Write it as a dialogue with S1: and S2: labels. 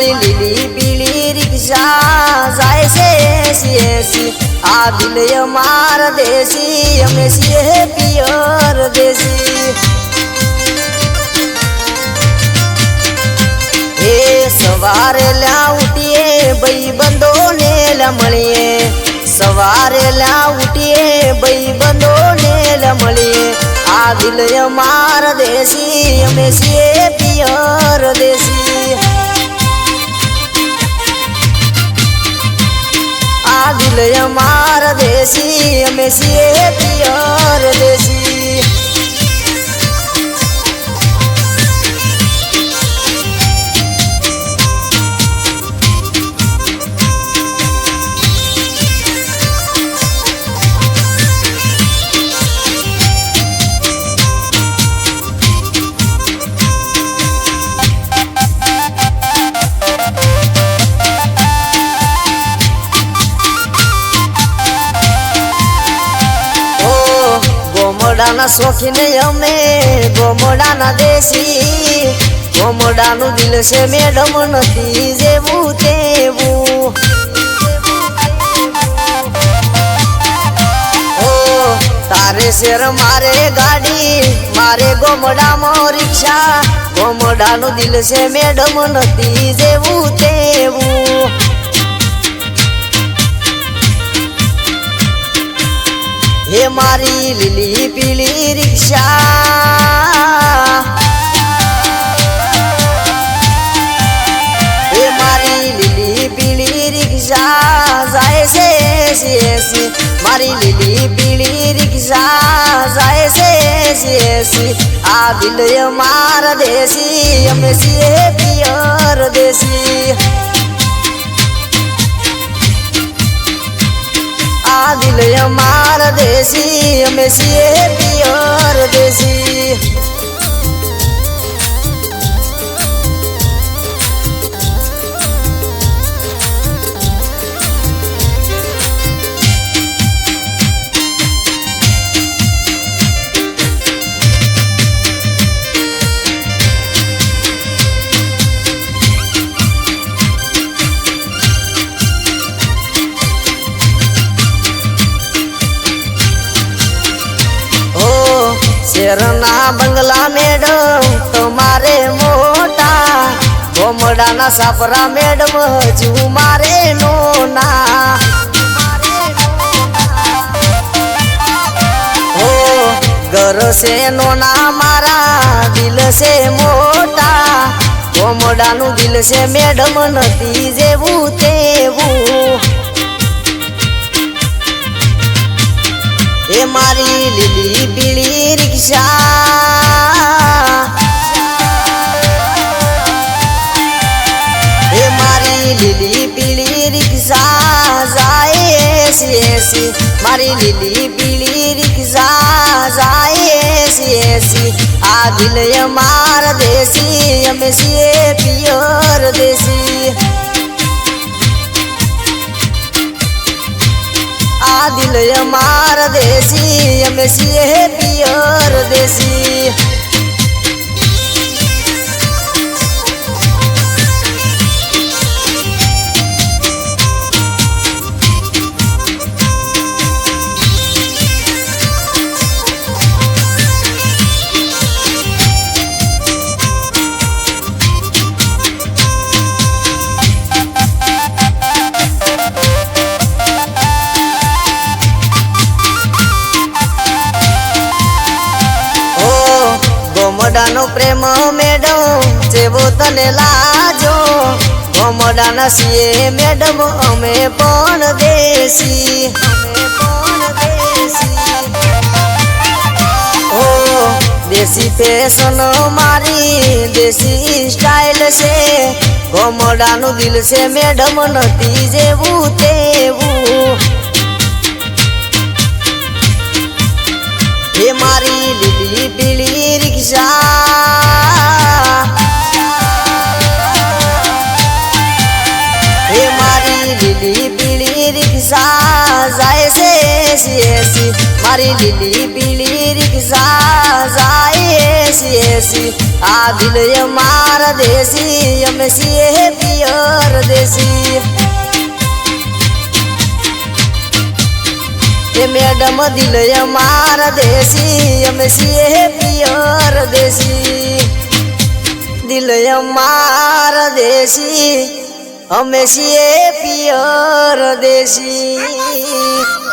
S1: મારી લીલી પીળી રિક્ષા જાય છે એસી એસી આ દિલય માર દેશી અમે સીએ પિયર દેશી એ સવારે લ્યા ઉઠીએ ભાઈ બંધો ને લ્યા મળીએ સવારે લ્યા ઉઠીએ ભાઈ બંધો ને લ્યા મળીએ આ દિલય માર દેશી, અમે છીએ આ દિલય માર દેશી અમે છીએ પિયર શોખીને અમે ગોમડાના દેશી. ગોમડાનું દિલ છે મેડમ નથી જેવું તેવું. તારે શેર મારે ગાડી, મારે ગોમડામાં રિક્ષા. ગોમડાનું દિલ છે મેડમ નથી જેવું તેવું. હે મારી લીલી પીલી રિક્ષા? હે મારી લીલી પીલી રિક્ષા? જાય છે એસી એસી મારી લીલી પીલી રિક્ષા જાય છે એસી એસી આ દિલય માર દેશી અમે છીએ પિયર દેશી. આ અમાર માર દેશી અમે છીએ પિયર દેશી શેરના બંગલા મેડમ તમારે મોટા. ગોમડાના સાપરા મેડમ હજુ મારે નોના. ઘર છે નોના, મારા દિલ છે મોટા. ગોમડાનું દિલ છે મેડમ નથી જેવું તેવું. એ મારી લીલી પીળી રિક્ષા. એ મારી લીલી પીળી રિક્ષા જાય એસી મારી લીલી પીળી રિક્ષા જાય એસી આ દિલ માર દેશી, અમે સીએ પિયોર દેશી. દેશી અમે છીએ પિયર દેશી પ્રેમ મેડમ, જેવો તને લાજો. ગોમડાના નસીએ મેડમ, અમે પણ દેશી. દેશી ફેશન મારી, દેશી સ્ટાઇલ છે. ગોમડાનું દિલ છે મેડમ, નથી જેવું તેવું. એ મારી લીલી પીળી રિક્ષા એસી એસી મારી લીલી પીળી રિક્ષા જાય એસી એસી આ દિલ અમાર દેશી અમે સીએ પિયર દેશી એ મેડમ દિલ અમાર દેશી અમે સીએ પિયર દેશી દિલ અમાર દેશી અમે સીએ પિયર દેશી